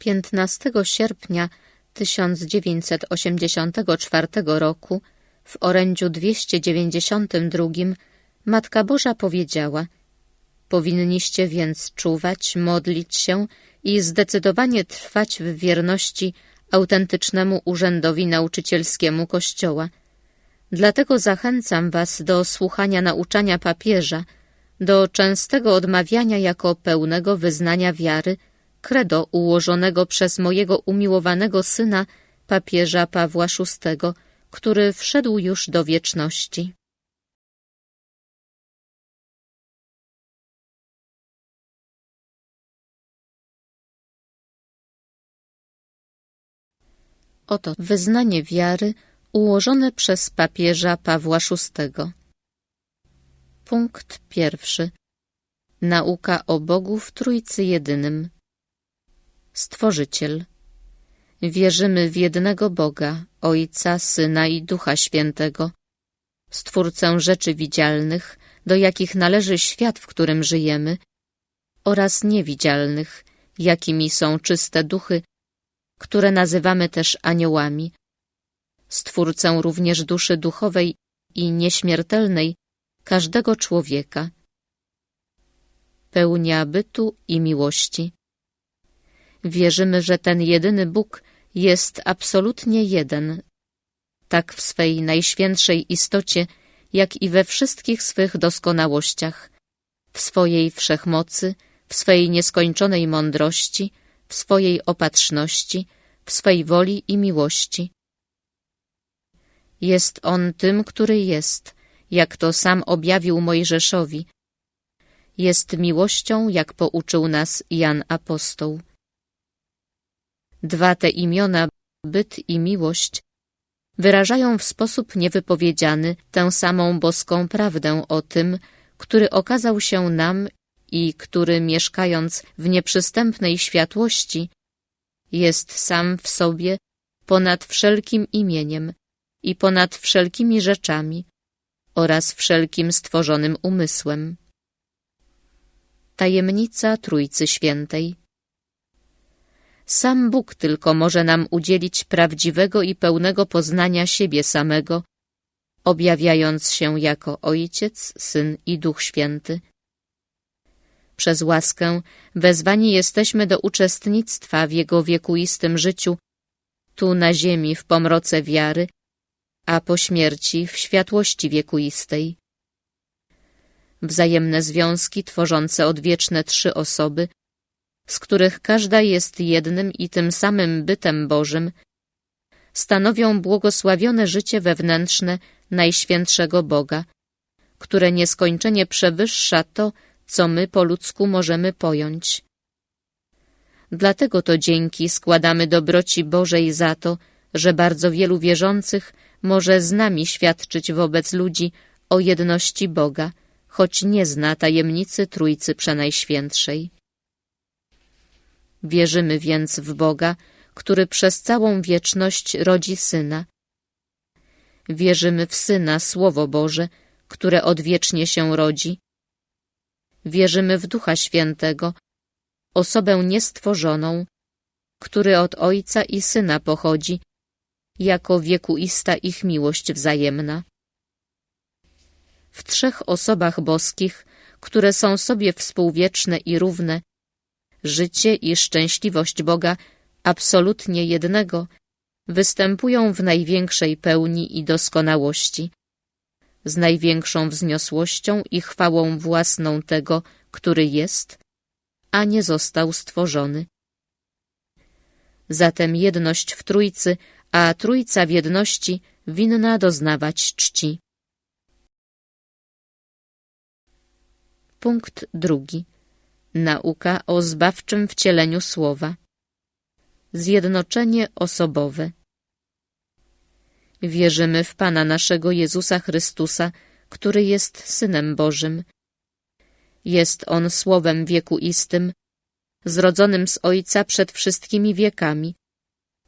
15 sierpnia 1984 roku w orędziu 292 Matka Boża powiedziała Powinniście więc czuwać, modlić się i zdecydowanie trwać w wierności autentycznemu urzędowi nauczycielskiemu Kościoła. Dlatego zachęcam was do słuchania nauczania papieża, do częstego odmawiania jako pełnego wyznania wiary credo ułożonego przez mojego umiłowanego syna, papieża Pawła VI, który wszedł już do wieczności. Oto wyznanie wiary ułożone przez papieża Pawła VI. Punkt pierwszy. Nauka o Bogu w Trójcy Jedynym. Stworzyciel. Wierzymy w jednego Boga, Ojca, Syna i Ducha Świętego, Stwórcę rzeczy widzialnych, do jakich należy świat, w którym żyjemy, oraz niewidzialnych, jakimi są czyste duchy, które nazywamy też aniołami, Stwórcę również duszy duchowej i nieśmiertelnej każdego człowieka, pełnia bytu i miłości. Wierzymy, że ten jedyny Bóg jest absolutnie jeden, tak w swej najświętszej istocie, jak i we wszystkich swych doskonałościach, w swojej wszechmocy, w swej nieskończonej mądrości, w swojej opatrzności, w swej woli i miłości. Jest On tym, który jest, jak to sam objawił Mojżeszowi. Jest miłością, jak pouczył nas Jan Apostoł. Dwa te imiona, byt i miłość, wyrażają w sposób niewypowiedziany tę samą boską prawdę o tym, który okazał się nam i który, mieszkając w nieprzystępnej światłości, jest sam w sobie ponad wszelkim imieniem i ponad wszelkimi rzeczami oraz wszelkim stworzonym umysłem. Tajemnica Trójcy Świętej sam Bóg tylko może nam udzielić prawdziwego i pełnego poznania siebie samego, objawiając się jako Ojciec, Syn i Duch Święty. Przez łaskę wezwani jesteśmy do uczestnictwa w Jego wiekuistym życiu, tu na ziemi w pomroce wiary, a po śmierci w światłości wiekuistej. Wzajemne związki tworzące odwieczne trzy osoby z których każda jest jednym i tym samym bytem Bożym, stanowią błogosławione życie wewnętrzne Najświętszego Boga, które nieskończenie przewyższa to, co my po ludzku możemy pojąć. Dlatego to dzięki składamy dobroci Bożej za to, że bardzo wielu wierzących może z nami świadczyć wobec ludzi o jedności Boga, choć nie zna tajemnicy Trójcy Przenajświętszej. Wierzymy więc w Boga, który przez całą wieczność rodzi Syna. Wierzymy w Syna, Słowo Boże, które odwiecznie się rodzi. Wierzymy w Ducha Świętego, osobę niestworzoną, który od Ojca i Syna pochodzi, jako wiekuista ich miłość wzajemna. W trzech osobach boskich, które są sobie współwieczne i równe, życie i szczęśliwość Boga absolutnie jednego występują w największej pełni i doskonałości, z największą wzniosłością i chwałą własną tego, który jest, a nie został stworzony. Zatem jedność w Trójcy, a Trójca w jedności winna doznawać czci. Punkt drugi. Nauka o zbawczym wcieleniu słowa. Zjednoczenie osobowe. Wierzymy w Pana naszego Jezusa Chrystusa, który jest Synem Bożym. Jest On Słowem wiekuistym, zrodzonym z Ojca przed wszystkimi wiekami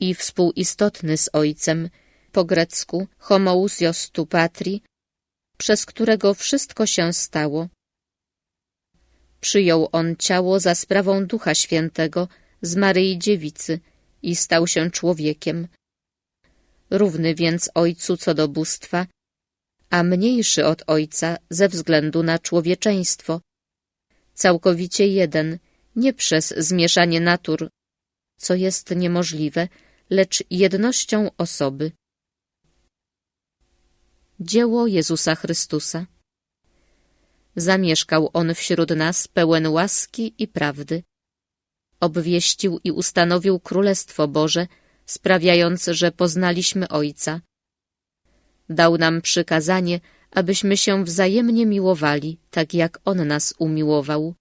i współistotny z Ojcem, po grecku homoousios tu patri, przez którego wszystko się stało Przyjął on ciało za sprawą Ducha Świętego, z Maryi Dziewicy i stał się człowiekiem. Równy więc Ojcu co do bóstwa, a mniejszy od Ojca ze względu na człowieczeństwo. Całkowicie jeden, nie przez zmieszanie natur, co jest niemożliwe, lecz jednością osoby. Dzieło Jezusa Chrystusa Zamieszkał On wśród nas pełen łaski i prawdy. Obwieścił i ustanowił Królestwo Boże, sprawiając, że poznaliśmy Ojca. Dał nam przykazanie, abyśmy się wzajemnie miłowali, tak jak On nas umiłował.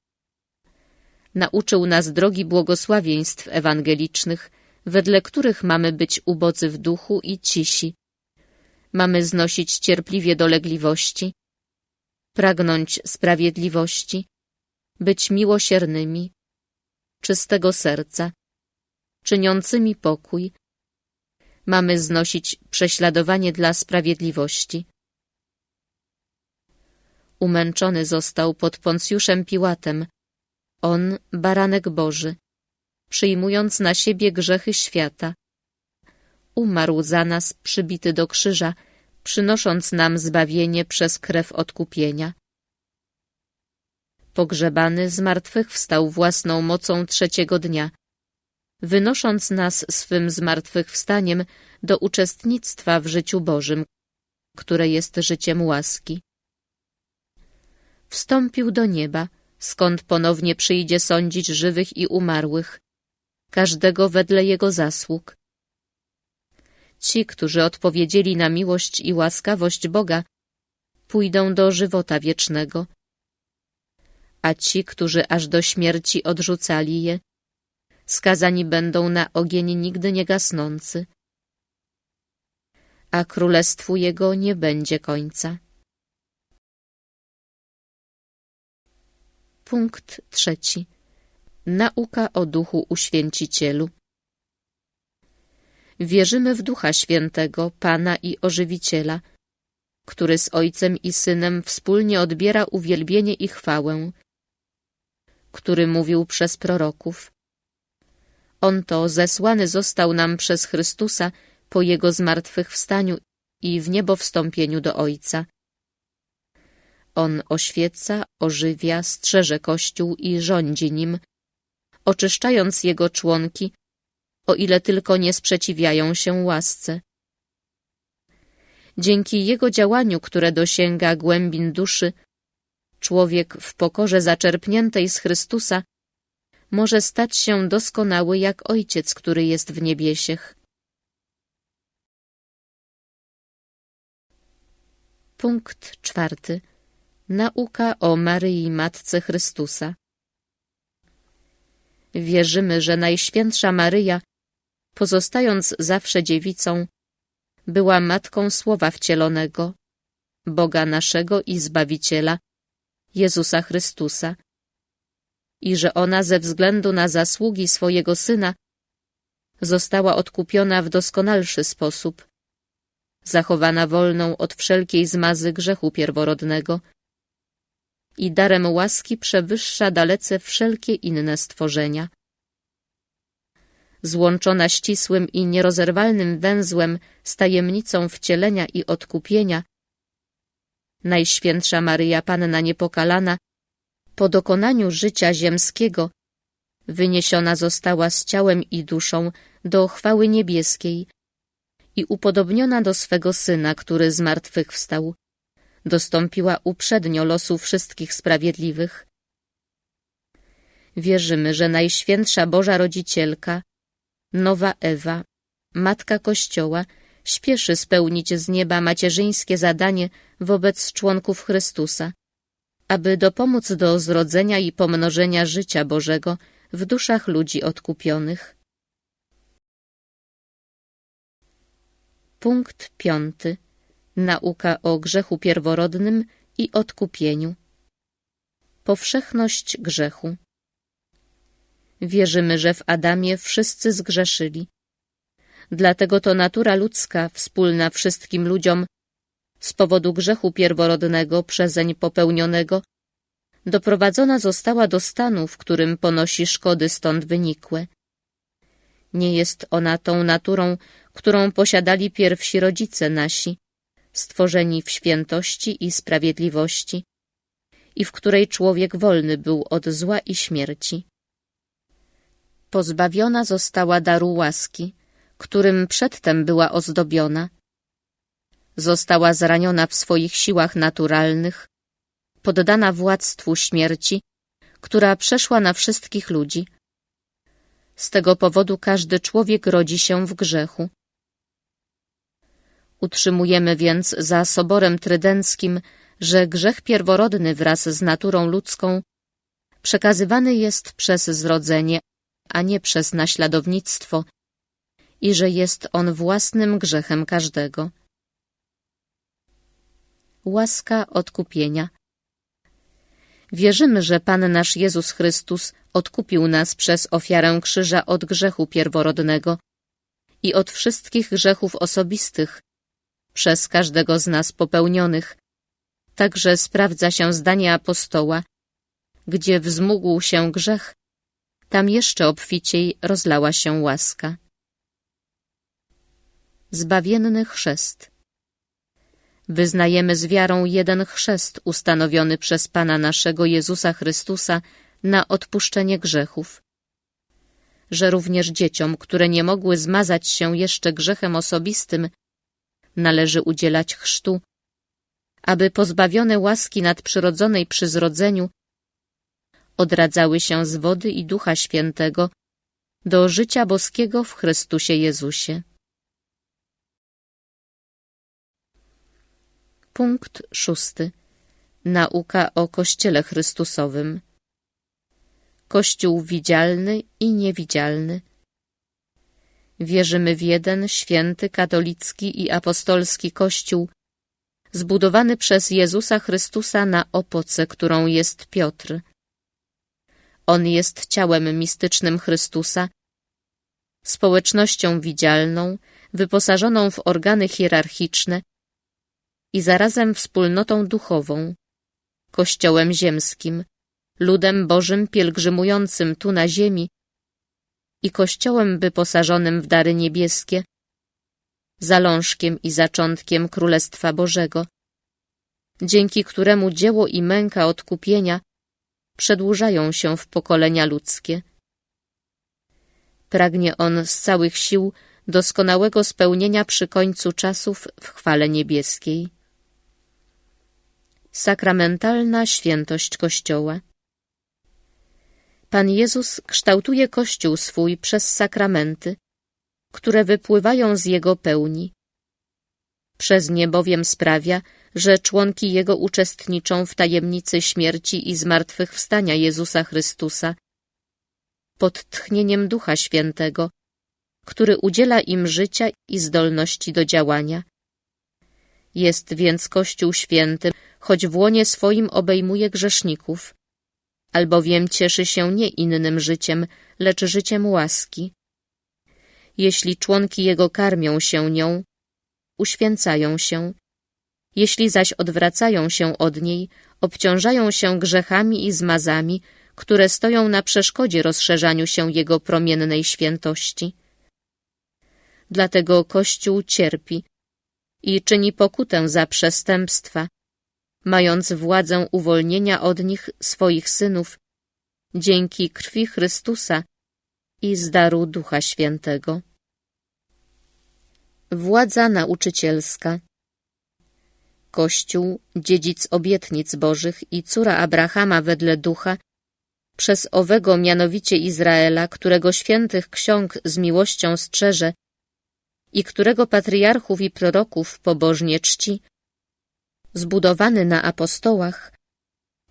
Nauczył nas drogi błogosławieństw ewangelicznych, wedle których mamy być ubodzy w duchu i cisi. Mamy znosić cierpliwie dolegliwości, pragnąć sprawiedliwości, być miłosiernymi, czystego serca, czyniącymi pokój. Mamy znosić prześladowanie dla sprawiedliwości. Umęczony został pod Poncjuszem Piłatem, on, baranek Boży, przyjmując na siebie grzechy świata. Umarł za nas, przybity do krzyża, przynosząc nam zbawienie przez krew odkupienia. Pogrzebany zmartwychwstał własną mocą trzeciego dnia, wynosząc nas swym zmartwychwstaniem do uczestnictwa w życiu Bożym, które jest życiem łaski. Wstąpił do nieba, skąd ponownie przyjdzie sądzić żywych i umarłych, każdego wedle jego zasług. Ci, którzy odpowiedzieli na miłość i łaskawość Boga, pójdą do żywota wiecznego, a ci, którzy aż do śmierci odrzucali je, skazani będą na ogień nigdy nie gasnący, a królestwu jego nie będzie końca. Punkt trzeci. Nauka o Duchu Uświęcicielu. Wierzymy w Ducha Świętego, Pana i Ożywiciela, który z Ojcem i Synem wspólnie odbiera uwielbienie i chwałę, który mówił przez proroków. On to zesłany został nam przez Chrystusa po Jego zmartwychwstaniu i w niebo wstąpieniu do Ojca. On oświeca, ożywia, strzeże Kościół i rządzi nim, oczyszczając jego członki, o ile tylko nie sprzeciwiają się łasce. Dzięki jego działaniu, które dosięga głębin duszy, człowiek w pokorze zaczerpniętej z Chrystusa może stać się doskonały jak Ojciec, który jest w niebiesiech. Punkt czwarty. Nauka o Maryi Matce Chrystusa. Wierzymy, że Najświętsza Maryja, pozostając zawsze dziewicą, była Matką Słowa Wcielonego, Boga naszego i Zbawiciela, Jezusa Chrystusa, i że ona ze względu na zasługi swojego Syna została odkupiona w doskonalszy sposób, zachowana wolną od wszelkiej zmazy grzechu pierworodnego, i darem łaski przewyższa dalece wszelkie inne stworzenia. Złączona ścisłym i nierozerwalnym węzłem z tajemnicą wcielenia i odkupienia, Najświętsza Maryja Panna Niepokalana, po dokonaniu życia ziemskiego, wyniesiona została z ciałem i duszą do chwały niebieskiej i upodobniona do swego Syna, który zmartwychwstał, dostąpiła uprzednio losu wszystkich sprawiedliwych. Wierzymy, że Najświętsza Boża Rodzicielka, Nowa Ewa, Matka Kościoła, śpieszy spełnić z nieba macierzyńskie zadanie wobec członków Chrystusa, aby dopomóc do zrodzenia i pomnożenia życia Bożego w duszach ludzi odkupionych. Punkt piąty nauka o grzechu pierworodnym i odkupieniu. Powszechność grzechu. Wierzymy, że w Adamie wszyscy zgrzeszyli. Dlatego to natura ludzka, wspólna wszystkim ludziom, z powodu grzechu pierworodnego przezeń popełnionego, doprowadzona została do stanu, w którym ponosi szkody stąd wynikłe. Nie jest ona tą naturą, którą posiadali pierwsi rodzice nasi, stworzeni w świętości i sprawiedliwości, i w której człowiek wolny był od zła i śmierci. Pozbawiona została daru łaski, którym przedtem była ozdobiona. Została zraniona w swoich siłach naturalnych, poddana władztwu śmierci, która przeszła na wszystkich ludzi. Z tego powodu każdy człowiek rodzi się w grzechu. Utrzymujemy więc za Soborem Trydenckim, że grzech pierworodny wraz z naturą ludzką przekazywany jest przez zrodzenie, a nie przez naśladownictwo i że jest on własnym grzechem każdego. Łaska odkupienia Wierzymy, że Pan nasz Jezus Chrystus odkupił nas przez ofiarę krzyża od grzechu pierworodnego i od wszystkich grzechów osobistych, przez każdego z nas popełnionych. Także sprawdza się zdanie apostoła, gdzie wzmógł się grzech, tam jeszcze obficiej rozlała się łaska. Zbawienny chrzest Wyznajemy z wiarą jeden chrzest ustanowiony przez Pana naszego Jezusa Chrystusa na odpuszczenie grzechów. Że również dzieciom, które nie mogły zmazać się jeszcze grzechem osobistym, należy udzielać chrztu, aby pozbawione łaski nadprzyrodzonej przy zrodzeniu odradzały się z wody i Ducha Świętego do życia boskiego w Chrystusie Jezusie. Punkt szósty. Nauka o Kościele Chrystusowym. Kościół widzialny i niewidzialny. Wierzymy w jeden święty, katolicki i apostolski Kościół, zbudowany przez Jezusa Chrystusa na opoce, którą jest Piotr. On jest ciałem mistycznym Chrystusa, społecznością widzialną, wyposażoną w organy hierarchiczne i zarazem wspólnotą duchową, Kościołem ziemskim, ludem Bożym pielgrzymującym tu na ziemi i Kościołem wyposażonym w dary niebieskie, zalążkiem i zaczątkiem Królestwa Bożego, dzięki któremu dzieło i męka odkupienia przedłużają się w pokolenia ludzkie. Pragnie on z całych sił doskonałego spełnienia przy końcu czasów w chwale niebieskiej. Sakramentalna świętość Kościoła Pan Jezus kształtuje Kościół swój przez sakramenty, które wypływają z Jego pełni. Przez nie bowiem sprawia, że członki Jego uczestniczą w tajemnicy śmierci i zmartwychwstania Jezusa Chrystusa pod tchnieniem Ducha Świętego, który udziela im życia i zdolności do działania. Jest więc Kościół święty, choć w łonie swoim obejmuje grzeszników, albowiem cieszy się nie innym życiem, lecz życiem łaski. Jeśli członki jego karmią się nią, uświęcają się, jeśli zaś odwracają się od niej, obciążają się grzechami i zmazami, które stoją na przeszkodzie rozszerzaniu się jego promiennej świętości. Dlatego Kościół cierpi i czyni pokutę za przestępstwa, mając władzę uwolnienia od nich swoich synów dzięki krwi Chrystusa i z daru Ducha Świętego. Władza nauczycielska Kościół, dziedzic obietnic bożych i córa Abrahama wedle ducha, przez owego mianowicie Izraela, którego świętych ksiąg z miłością strzeże i którego patriarchów i proroków pobożnie czci, zbudowany na apostołach,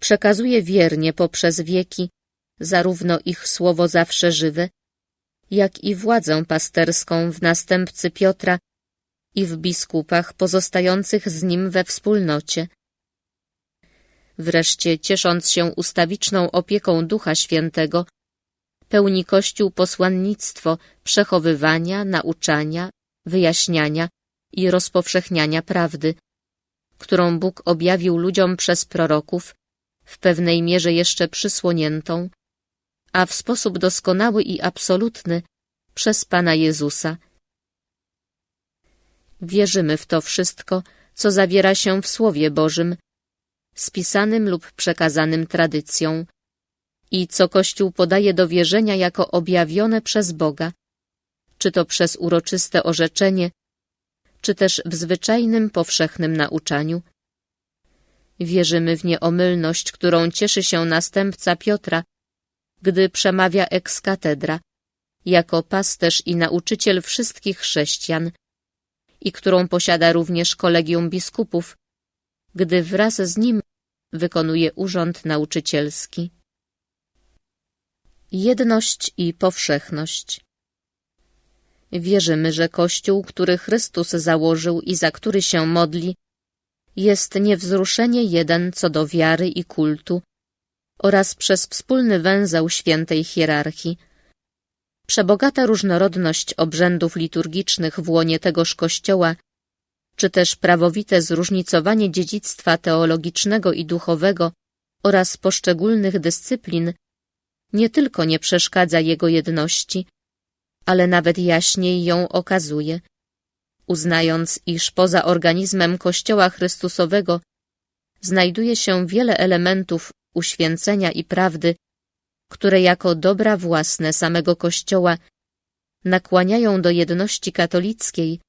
przekazuje wiernie poprzez wieki zarówno ich słowo zawsze żywe, jak i władzę pasterską w następcy Piotra i w biskupach pozostających z nim we wspólnocie. Wreszcie, ciesząc się ustawiczną opieką Ducha Świętego, pełni Kościół posłannictwo przechowywania, nauczania, wyjaśniania i rozpowszechniania prawdy, którą Bóg objawił ludziom przez proroków, w pewnej mierze jeszcze przysłoniętą, a w sposób doskonały i absolutny przez Pana Jezusa. Wierzymy w to wszystko, co zawiera się w Słowie Bożym, spisanym lub przekazanym tradycją i co Kościół podaje do wierzenia jako objawione przez Boga, czy to przez uroczyste orzeczenie, czy też w zwyczajnym, powszechnym nauczaniu. Wierzymy w nieomylność, którą cieszy się następca Piotra, gdy przemawia ex katedra, jako pasterz i nauczyciel wszystkich chrześcijan, i którą posiada również kolegium biskupów, gdy wraz z nim wykonuje urząd nauczycielski. Jedność i powszechność Wierzymy, że Kościół, który Chrystus założył i za który się modli, jest niewzruszenie jeden co do wiary i kultu oraz przez wspólny węzeł świętej hierarchii. Przebogata różnorodność obrzędów liturgicznych w łonie tegoż Kościoła, czy też prawowite zróżnicowanie dziedzictwa teologicznego i duchowego oraz poszczególnych dyscyplin nie tylko nie przeszkadza jego jedności, ale nawet jaśniej ją okazuje, uznając, iż poza organizmem Kościoła Chrystusowego znajduje się wiele elementów uświęcenia i prawdy, które jako dobra własne samego Kościoła nakłaniają do jedności katolickiej,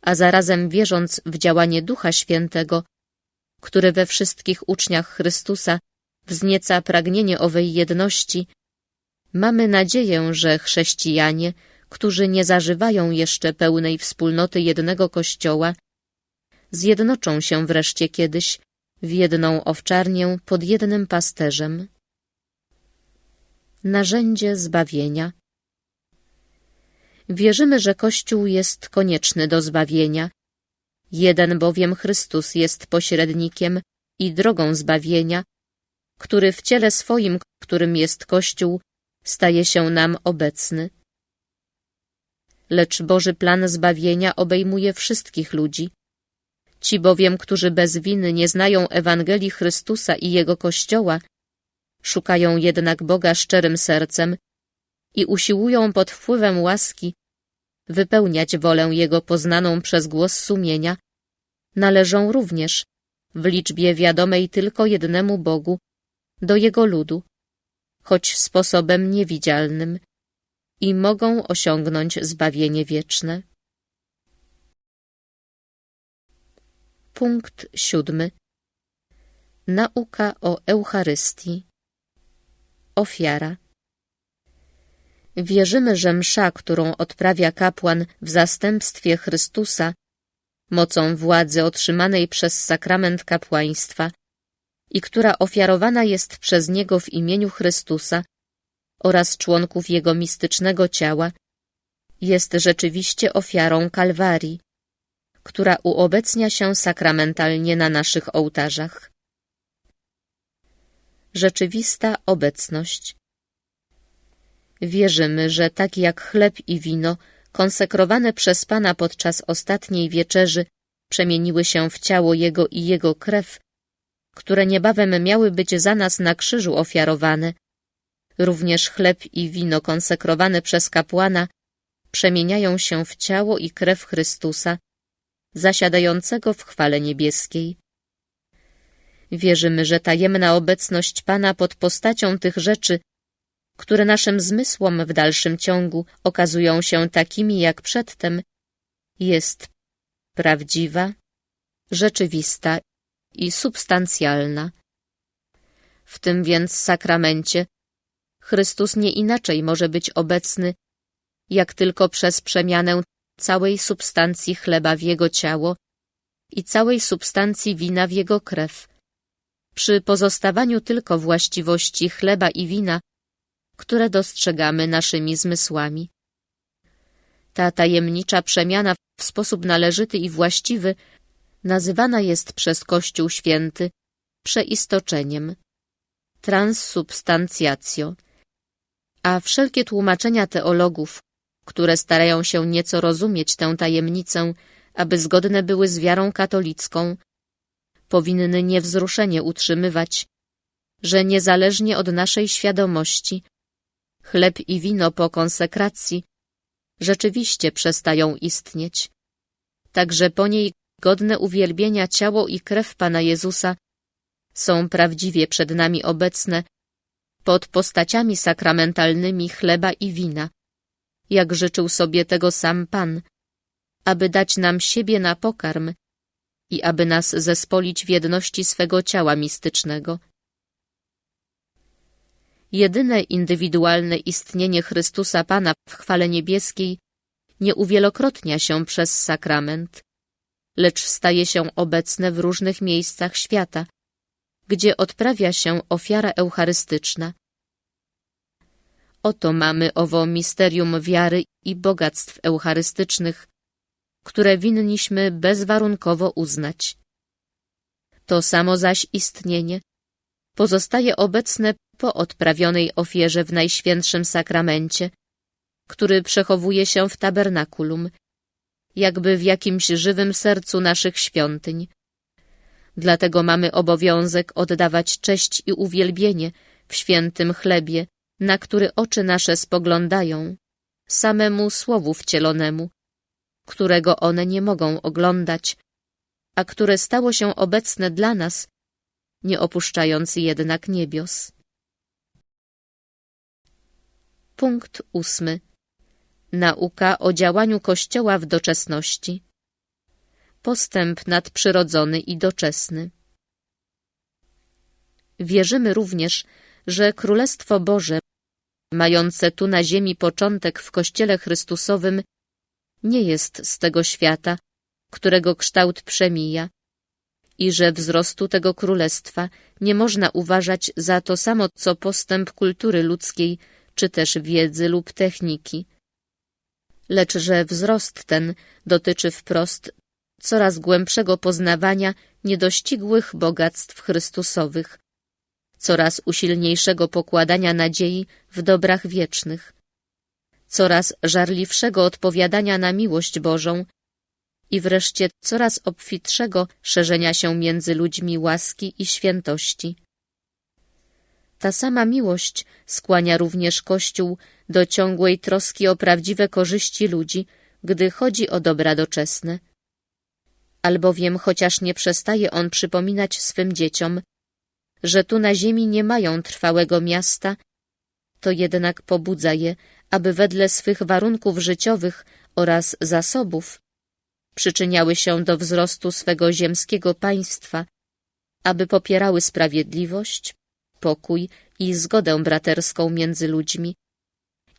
a zarazem wierząc w działanie Ducha Świętego, który we wszystkich uczniach Chrystusa wznieca pragnienie owej jedności, mamy nadzieję, że chrześcijanie, którzy nie zażywają jeszcze pełnej wspólnoty jednego Kościoła, zjednoczą się wreszcie kiedyś w jedną owczarnię pod jednym pasterzem. Narzędzie zbawienia Wierzymy, że Kościół jest konieczny do zbawienia, jeden bowiem Chrystus jest pośrednikiem i drogą zbawienia, który w ciele swoim, którym jest Kościół, staje się nam obecny. Lecz Boży plan zbawienia obejmuje wszystkich ludzi. Ci bowiem, którzy bez winy nie znają Ewangelii Chrystusa i Jego Kościoła, szukają jednak Boga szczerym sercem i usiłują pod wpływem łaski wypełniać wolę Jego poznaną przez głos sumienia, należą również, w liczbie wiadomej tylko jednemu Bogu, do Jego ludu, choć sposobem niewidzialnym i mogą osiągnąć zbawienie wieczne. Punkt siódmy. Nauka o Eucharystii. Ofiara. Wierzymy, że msza, którą odprawia kapłan w zastępstwie Chrystusa, mocą władzy otrzymanej przez sakrament kapłaństwa i która ofiarowana jest przez Niego w imieniu Chrystusa oraz członków Jego mistycznego ciała, jest rzeczywiście ofiarą Kalwarii, która uobecnia się sakramentalnie na naszych ołtarzach. Rzeczywista obecność Wierzymy, że tak jak chleb i wino, konsekrowane przez Pana podczas ostatniej wieczerzy, przemieniły się w ciało Jego i Jego krew, które niebawem miały być za nas na krzyżu ofiarowane, również chleb i wino konsekrowane przez kapłana przemieniają się w ciało i krew Chrystusa, zasiadającego w chwale niebieskiej. Wierzymy, że tajemna obecność Pana pod postacią tych rzeczy, które naszym zmysłom w dalszym ciągu okazują się takimi jak przedtem, jest prawdziwa, rzeczywista i substancjalna. W tym więc sakramencie Chrystus nie inaczej może być obecny, jak tylko przez przemianę całej substancji chleba w Jego ciało i całej substancji wina w Jego krew. Przy pozostawaniu tylko właściwości chleba i wina, które dostrzegamy naszymi zmysłami. Ta tajemnicza przemiana w sposób należyty i właściwy nazywana jest przez Kościół Święty przeistoczeniem, transsubstancjacjo, a wszelkie tłumaczenia teologów, które starają się nieco rozumieć tę tajemnicę, aby zgodne były z wiarą katolicką, powinny niewzruszenie utrzymywać, że niezależnie od naszej świadomości, chleb i wino po konsekracji rzeczywiście przestają istnieć. Także po niej godne uwielbienia ciało i krew Pana Jezusa są prawdziwie przed nami obecne pod postaciami sakramentalnymi chleba i wina, jak życzył sobie tego sam Pan, aby dać nam siebie na pokarm i aby nas zespolić w jedności swego ciała mistycznego. Jedyne indywidualne istnienie Chrystusa Pana w chwale niebieskiej nie uwielokrotnia się przez sakrament, lecz staje się obecne w różnych miejscach świata, gdzie odprawia się ofiara eucharystyczna. Oto mamy owo misterium wiary i bogactw eucharystycznych, które winniśmy bezwarunkowo uznać. To samo zaś istnienie pozostaje obecne po odprawionej ofierze w Najświętszym Sakramencie, który przechowuje się w tabernakulum, jakby w jakimś żywym sercu naszych świątyń. Dlatego mamy obowiązek oddawać cześć i uwielbienie w świętym chlebie, na który oczy nasze spoglądają, samemu Słowu wcielonemu, którego one nie mogą oglądać, a które stało się obecne dla nas, nie opuszczając jednak niebios. Punkt ósmy. Nauka o działaniu Kościoła w doczesności. Postęp nadprzyrodzony i doczesny. Wierzymy również, że Królestwo Boże, mające tu na ziemi początek w Kościele Chrystusowym, nie jest z tego świata, którego kształt przemija, i że wzrostu tego królestwa nie można uważać za to samo, co postęp kultury ludzkiej, czy też wiedzy lub techniki, lecz że wzrost ten dotyczy wprost coraz głębszego poznawania niedościgłych bogactw Chrystusowych, coraz usilniejszego pokładania nadziei w dobrach wiecznych, coraz żarliwszego odpowiadania na miłość Bożą i wreszcie coraz obfitszego szerzenia się między ludźmi łaski i świętości. Ta sama miłość skłania również Kościół do ciągłej troski o prawdziwe korzyści ludzi, gdy chodzi o dobra doczesne. Albowiem chociaż nie przestaje on przypominać swym dzieciom, że tu na ziemi nie mają trwałego miasta, to jednak pobudza je, aby wedle swych warunków życiowych oraz zasobów przyczyniały się do wzrostu swego ziemskiego państwa, aby popierały sprawiedliwość, pokój i zgodę braterską między ludźmi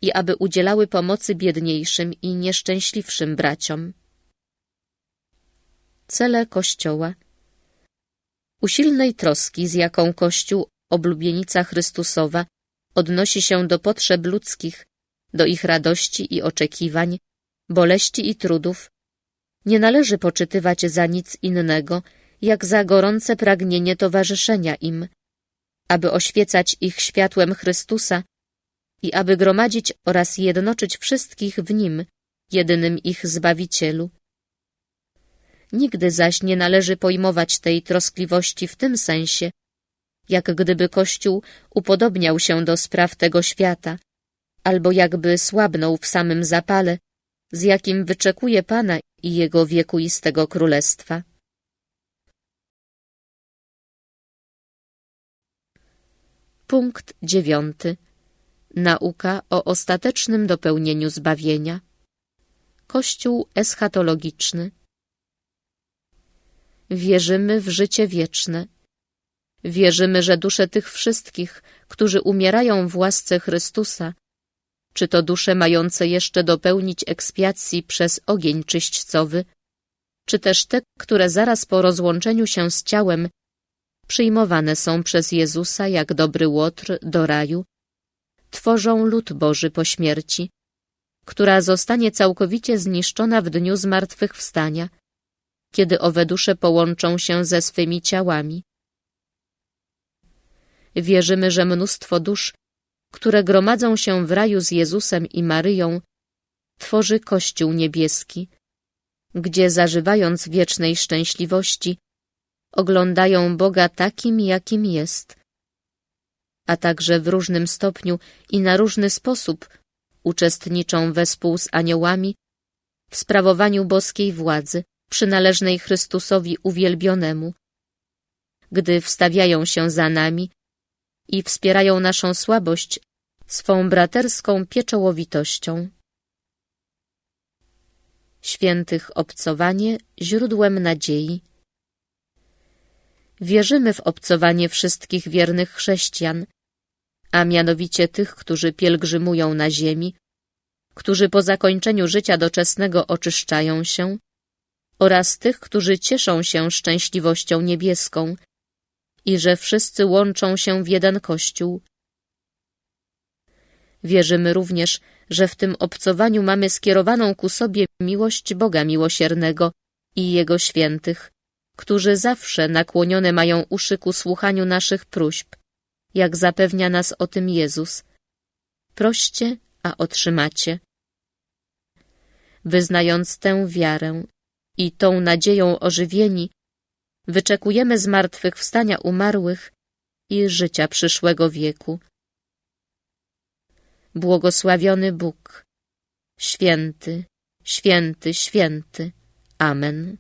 i aby udzielały pomocy biedniejszym i nieszczęśliwszym braciom. Cele Kościoła Usilnej troski, z jaką Kościół, oblubienica Chrystusowa, odnosi się do potrzeb ludzkich, do ich radości i oczekiwań, boleści i trudów, nie należy poczytywać za nic innego, jak za gorące pragnienie towarzyszenia im, aby oświecać ich światłem Chrystusa i aby gromadzić oraz jednoczyć wszystkich w Nim, jedynym ich Zbawicielu. Nigdy zaś nie należy pojmować tej troskliwości w tym sensie, jak gdyby Kościół upodobniał się do spraw tego świata, albo jakby słabnął w samym zapale, z jakim wyczekuje Pana i Jego wiekuistego królestwa. Punkt dziewiąty. Nauka o ostatecznym dopełnieniu zbawienia. Kościół eschatologiczny. Wierzymy w życie wieczne. Wierzymy, że dusze tych wszystkich, którzy umierają w łasce Chrystusa, czy to dusze mające jeszcze dopełnić ekspiacji przez ogień czyśćcowy, czy też te, które zaraz po rozłączeniu się z ciałem przyjmowane są przez Jezusa jak dobry łotr do raju, tworzą lud Boży po śmierci, która zostanie całkowicie zniszczona w dniu zmartwychwstania, kiedy owe dusze połączą się ze swymi ciałami. Wierzymy, że mnóstwo dusz, które gromadzą się w raju z Jezusem i Maryją, tworzy Kościół niebieski, gdzie zażywając wiecznej szczęśliwości, oglądają Boga takim, jakim jest, a także w różnym stopniu i na różny sposób uczestniczą wespół z aniołami w sprawowaniu boskiej władzy przynależnej Chrystusowi uwielbionemu, gdy wstawiają się za nami i wspierają naszą słabość swą braterską pieczołowitością. Świętych obcowanie źródłem nadziei. Wierzymy w obcowanie wszystkich wiernych chrześcijan, a mianowicie tych, którzy pielgrzymują na ziemi, którzy po zakończeniu życia doczesnego oczyszczają się, oraz tych, którzy cieszą się szczęśliwością niebieską i że wszyscy łączą się w jeden Kościół. Wierzymy również, że w tym obcowaniu mamy skierowaną ku sobie miłość Boga Miłosiernego i Jego świętych, którzy zawsze nakłonione mają uszy ku słuchaniu naszych próśb, jak zapewnia nas o tym Jezus. Proście, a otrzymacie. Wyznając tę wiarę i tą nadzieją ożywieni, wyczekujemy zmartwychwstania umarłych i życia przyszłego wieku. Błogosławiony Bóg, święty, święty, święty. Amen.